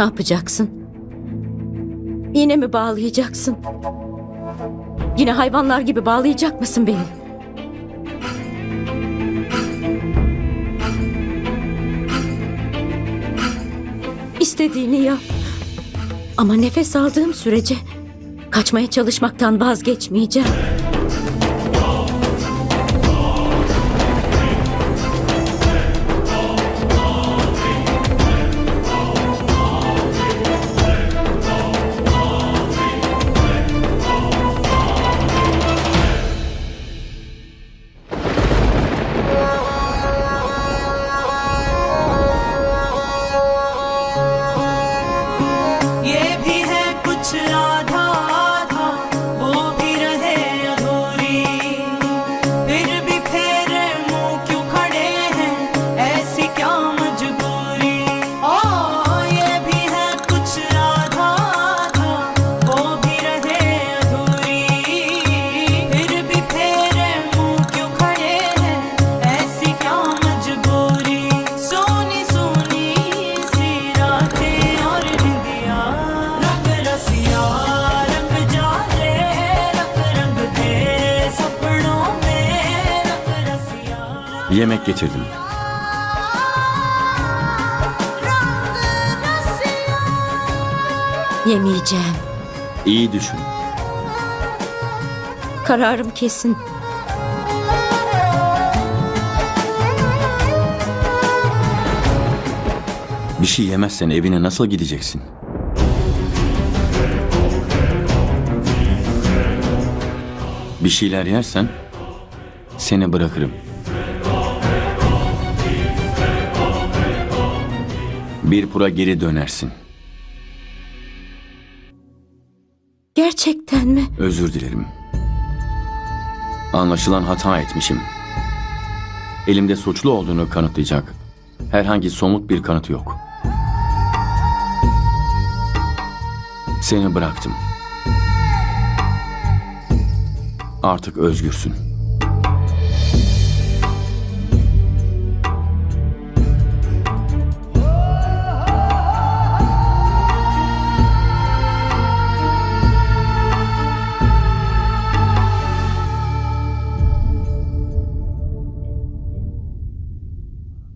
Ne yapacaksın? Yine mi bağlayacaksın? Yine hayvanlar gibi bağlayacak mısın beni? İstediğini yap. Ama nefes aldığım sürece kaçmaya çalışmaktan vazgeçmeyeceğim. Yemek getirdim. Yemeyeceğim. İyi düşün. Kararım kesin. Bir şey yemezsen evine nasıl gideceksin? Bir şeyler yersen seni bırakırım. Bir pura geri dönersin. Gerçekten mi? Özür dilerim. Anlaşılan hata etmişim. Elimde suçlu olduğunu kanıtlayacak herhangi somut bir kanıt yok. Seni bıraktım. Artık özgürsün.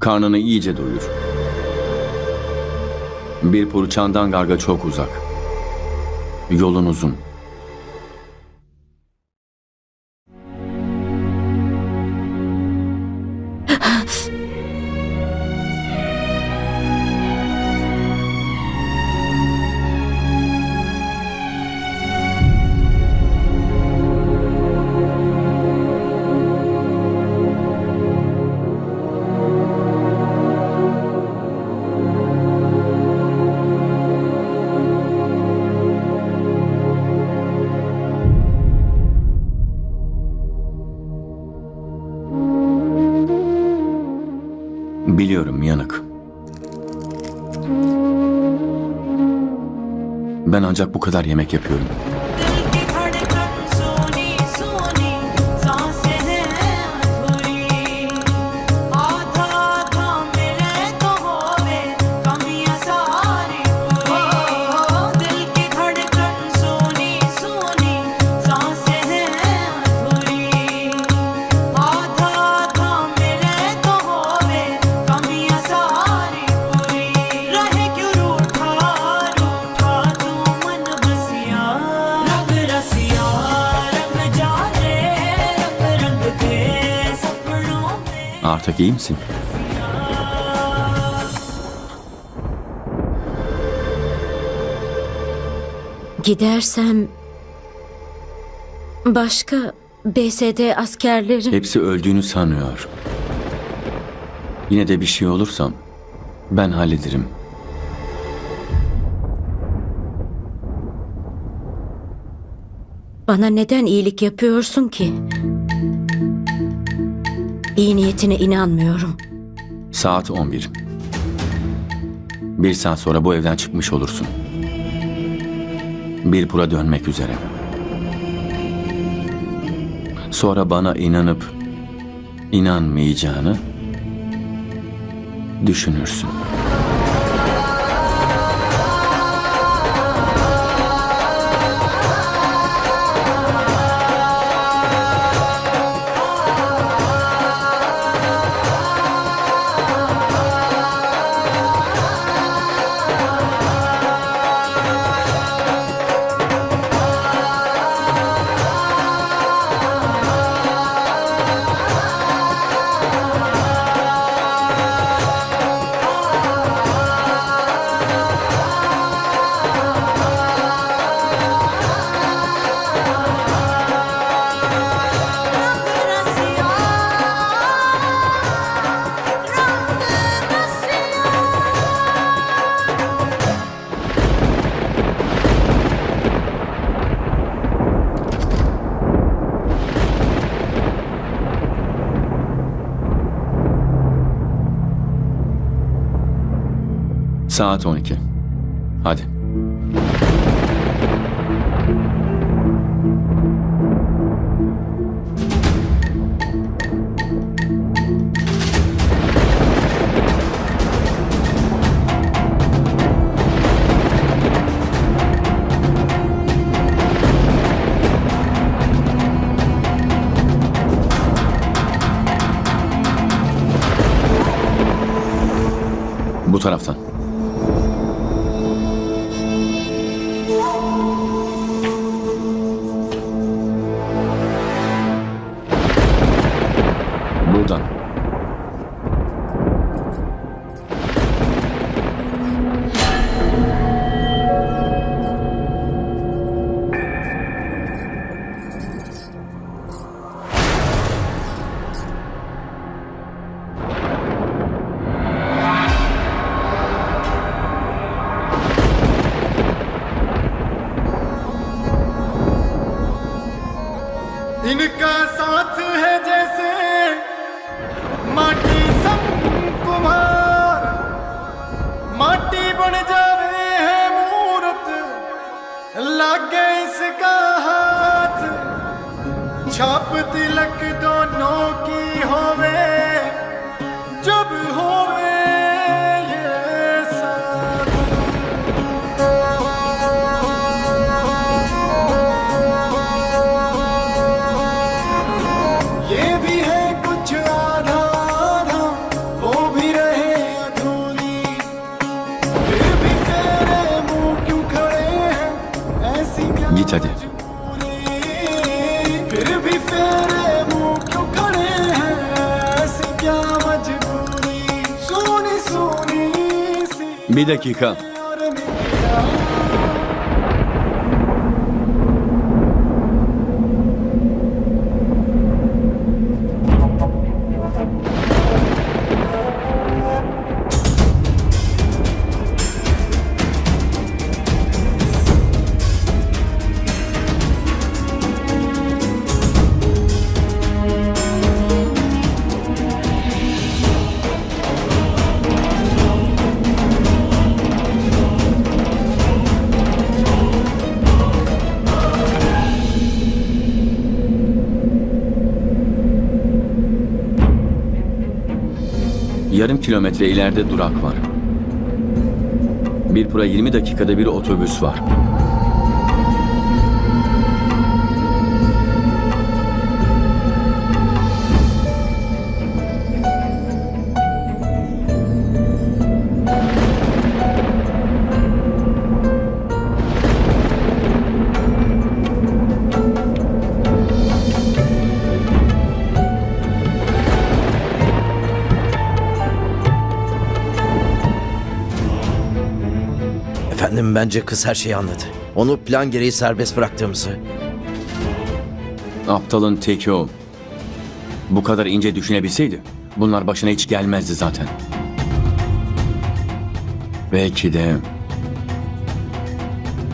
Karnını iyice doyur. Bir puru Çandangarga çok uzak. Yolun uzun. Ancak bu kadar yemek yapıyorum. İyi misin? Gidersem başka BSD askerleri Hepsi öldüğünü sanıyor. Yine de bir şey olursam ben hallederim. bana neden iyilik yapıyorsun ki? İyi niyetine inanmıyorum. Saat 11. Bir saat sonra bu evden çıkmış olursun. Bir pura dönmek üzere. Sonra bana inanıp inanmayacağını düşünürsün. Saat 12. Hadi. Bu taraftan. Git hadi. Bir dakika. Kilometre ileride durak var. Birpura 20 dakikada bir otobüs var. Efendim bence kız her şeyi anladı. Onu plan gereği serbest bıraktığımızı. Aptalın teki o. Bu kadar ince düşünebilseydi bunlar başına hiç gelmezdi zaten. Belki de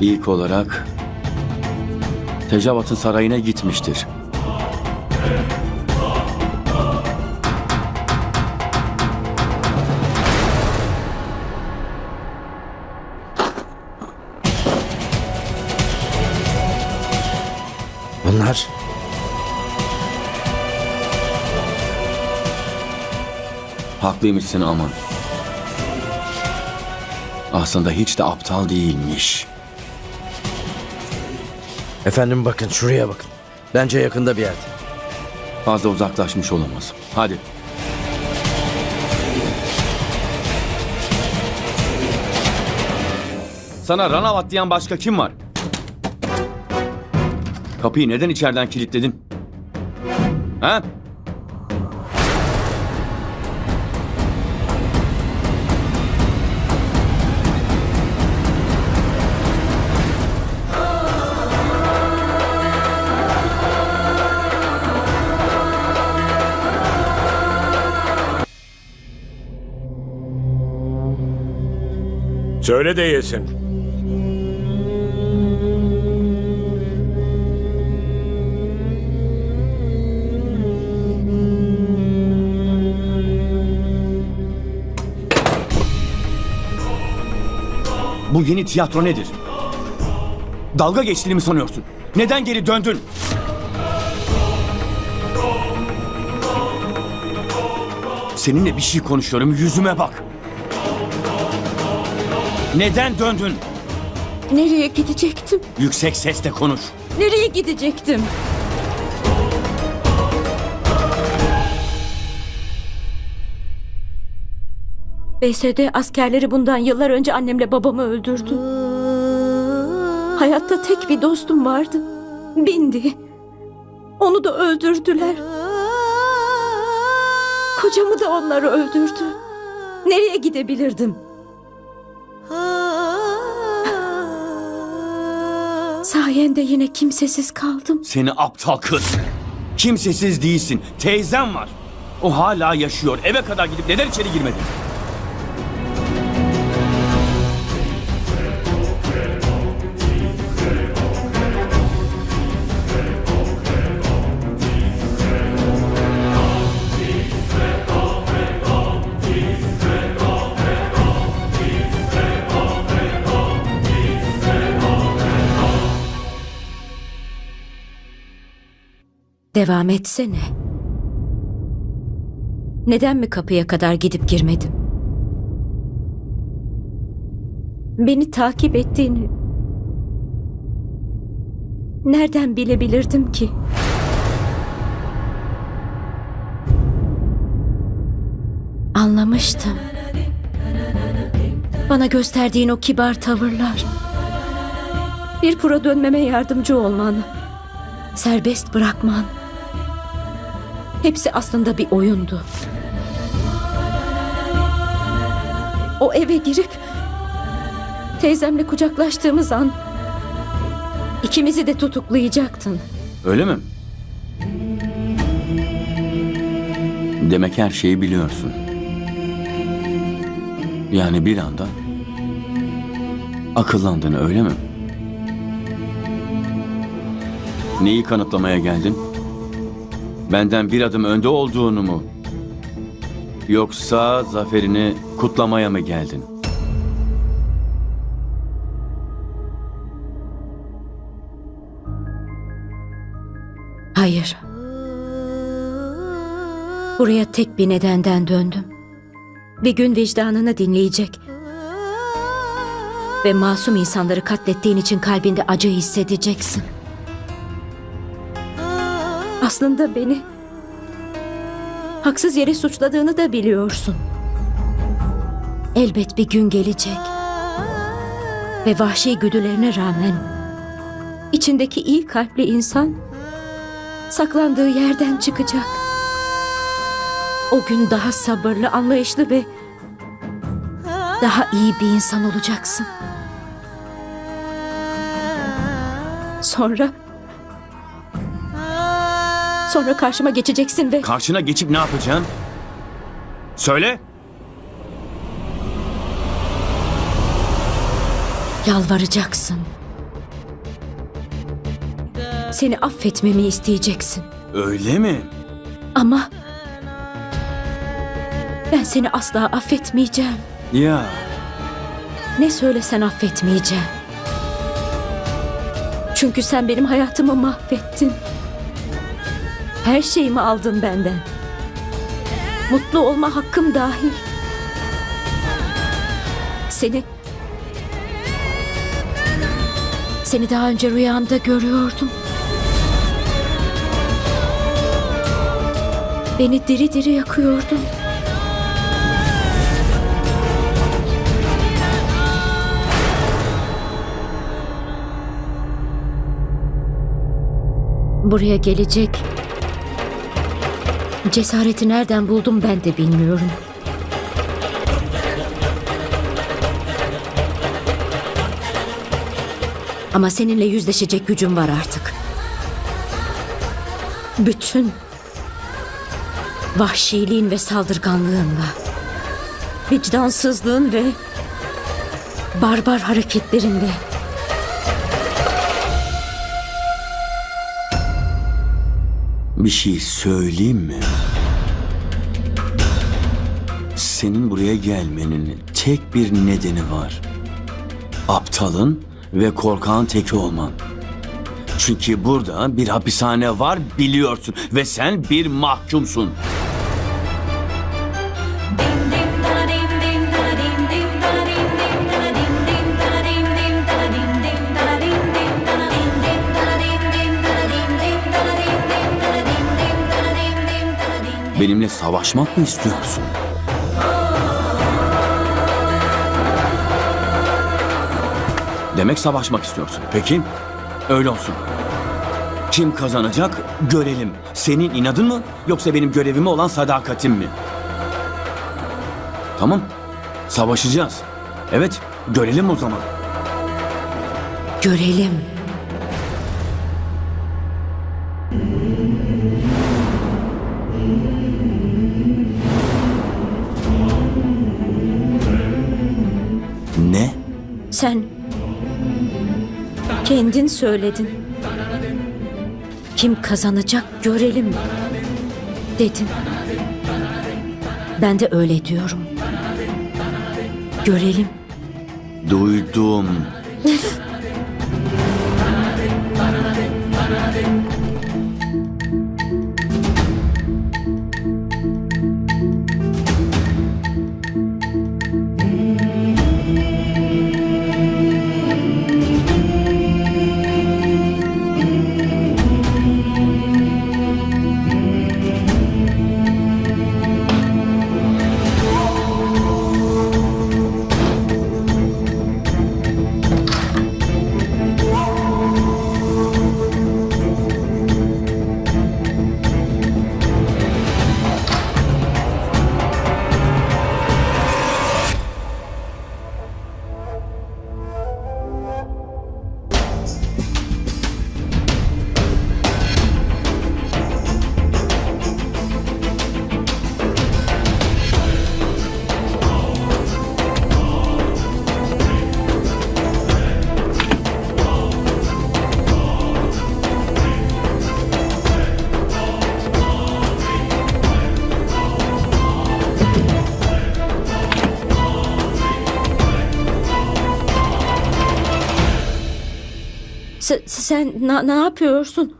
ilk olarak Tecavat'ın sarayına gitmiştir. Haklıymışsın aman. Aslında hiç de aptal değilmiş. efendim bakın şuraya bakın. Bence yakında bir yerde. Fazla uzaklaşmış olamaz. Hadi. Sana Ranavat diyen başka kim var? Kapıyı neden içeriden kilitledin? Ha? Söyle de yesin. Bu yeni tiyatro nedir? Dalga geçtiğini mi sanıyorsun? Neden geri döndün? Seninle bir şey konuşuyorum. Yüzüme bak. Neden döndün? Nereye gidecektim? Yüksek sesle konuş. Nereye gidecektim? BSD askerleri bundan yıllar önce annemle babamı öldürdü. Hayatta tek bir dostum vardı. Bindi. Onu da öldürdüler. Kocamı da onlar öldürdü. Nereye gidebilirdim? Sayende yine kimsesiz kaldım. Seni aptal kız. Kimsesiz değilsin. Teyzem var. O hala yaşıyor. Eve kadar gidip neden içeri girmedin? Devam etsene. Neden mi kapıya kadar gidip girmedim? Beni takip ettiğini nereden bilebilirdim ki? Anlamıştım. Bana gösterdiğin o kibar tavırlar. Bir pura dönmeme yardımcı olman serbest bırakman. Hepsi aslında bir oyundu. O eve girip teyzemle kucaklaştığımız an ikimizi de tutuklayacaktın. Öyle mi? Demek her şeyi biliyorsun. Yani bir anda akıllandın öyle mi? Neyi kanıtlamaya geldin? Benden bir adım önde olduğunu mu? Yoksa zaferini kutlamaya mı geldin? Hayır. Buraya tek bir nedenden döndüm. Bir gün vicdanını dinleyecek ve masum insanları katlettiğin için kalbinde acı hissedeceksin. Aslında beni haksız yere suçladığını da biliyorsun. Elbet bir gün gelecek ve vahşi güdülerine rağmen içindeki iyi kalpli insan saklandığı yerden çıkacak. O gün daha sabırlı, anlayışlı ve daha iyi bir insan olacaksın. Sonra sonra karşıma geçeceksin ve Karşına geçip ne yapacaksın? Söyle. yalvaracaksın. Seni affetmemi isteyeceksin. Öyle mi? Ama ben seni asla affetmeyeceğim. Ya Ne söylesen affetmeyeceğim. Çünkü sen benim hayatımı mahvettin. Her şeyimi aldın benden. Mutlu olma hakkım dahil. Seni... Seni daha önce rüyamda görüyordum. Beni diri diri yakıyordun. Buraya gelecek cesareti nereden buldum ben de bilmiyorum. Ama seninle yüzleşecek gücüm var artık. Bütün vahşiliğin ve saldırganlığınla, vicdansızlığın ve barbar hareketlerinle. Bir şey söyleyeyim mi? Senin buraya gelmenin tek bir nedeni var. aptalın ve korkağın teki olman. Çünkü burada bir hapishane var biliyorsun ve sen bir mahkumsun. Benimle savaşmak mı istiyorsun? Demek savaşmak istiyorsun. Peki, öyle olsun. Kim kazanacak görelim. Senin inadın mı yoksa benim görevime olan sadakatim mi? Tamam, savaşacağız. Evet, görelim o zaman. Görelim. Sen kendin söyledin. Kim kazanacak görelim dedin. Ben de öyle diyorum. Görelim. Duydum. Se- sen na- ne yapıyorsun?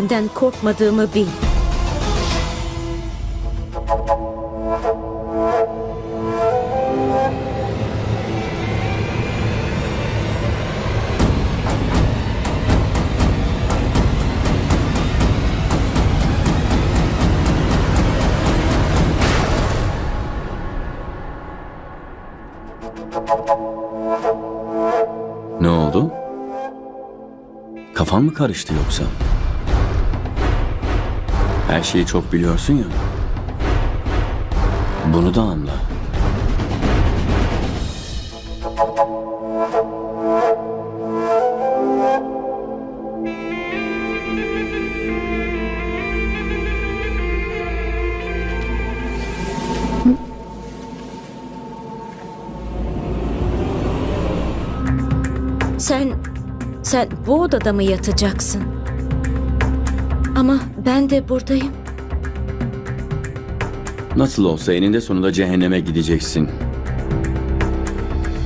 Senden korkmadığımı bil. Ne oldu? Kafan mı karıştı yoksa? Her şeyi çok biliyorsun ya. Bunu da anla. Sen, sen bu odada mı yatacaksın? Ben de buradayım. Nasıl olsa eninde sonunda cehenneme gideceksin.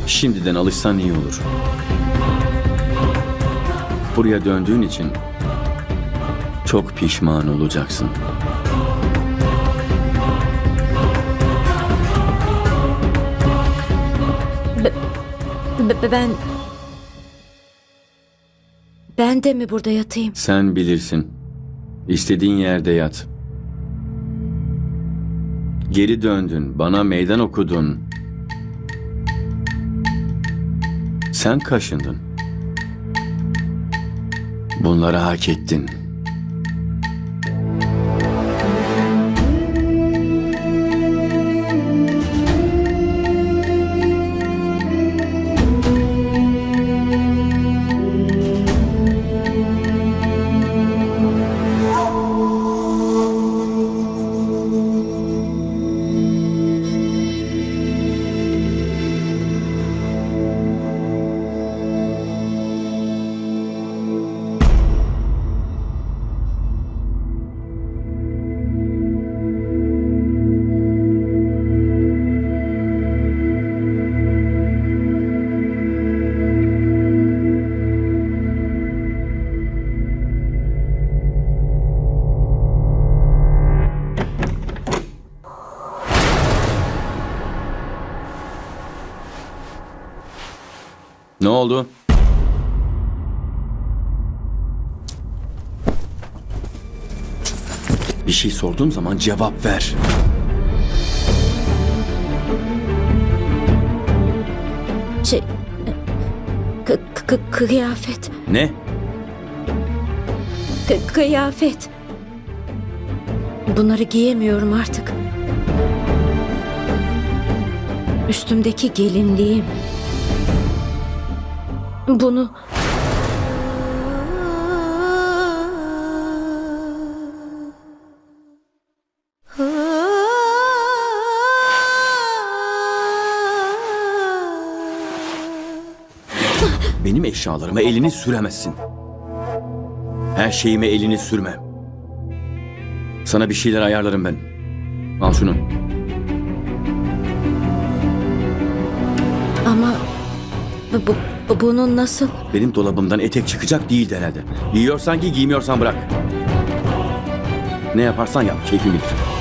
Şimdiden alışsan iyi olur. Buraya döndüğün için Çok pişman olacaksın. Be- ben... Ben de mi burada yatayım? Sen bilirsin. İstediğin yerde yat. Geri döndün, bana meydan okudun. Sen kaşındın. Bunları hak ettin. Ne oldu? Bir şey sorduğum zaman cevap ver. Şey... K- k- kıyafet. Ne? K- kıyafet. Bunları giyemiyorum artık. Üstümdeki gelinliğim. Bunu... Benim eşyalarıma elini süremezsin. Her şeyime elini sürme. Sana bir şeyler ayarlarım ben. Al şunu. Ama... Bu, bu, bunun nasıl... Benim dolabımdan etek çıkacak değildi herhalde. Giyiyorsan giy, giymiyorsan bırak. Ne yaparsan yap, keyfin bilir.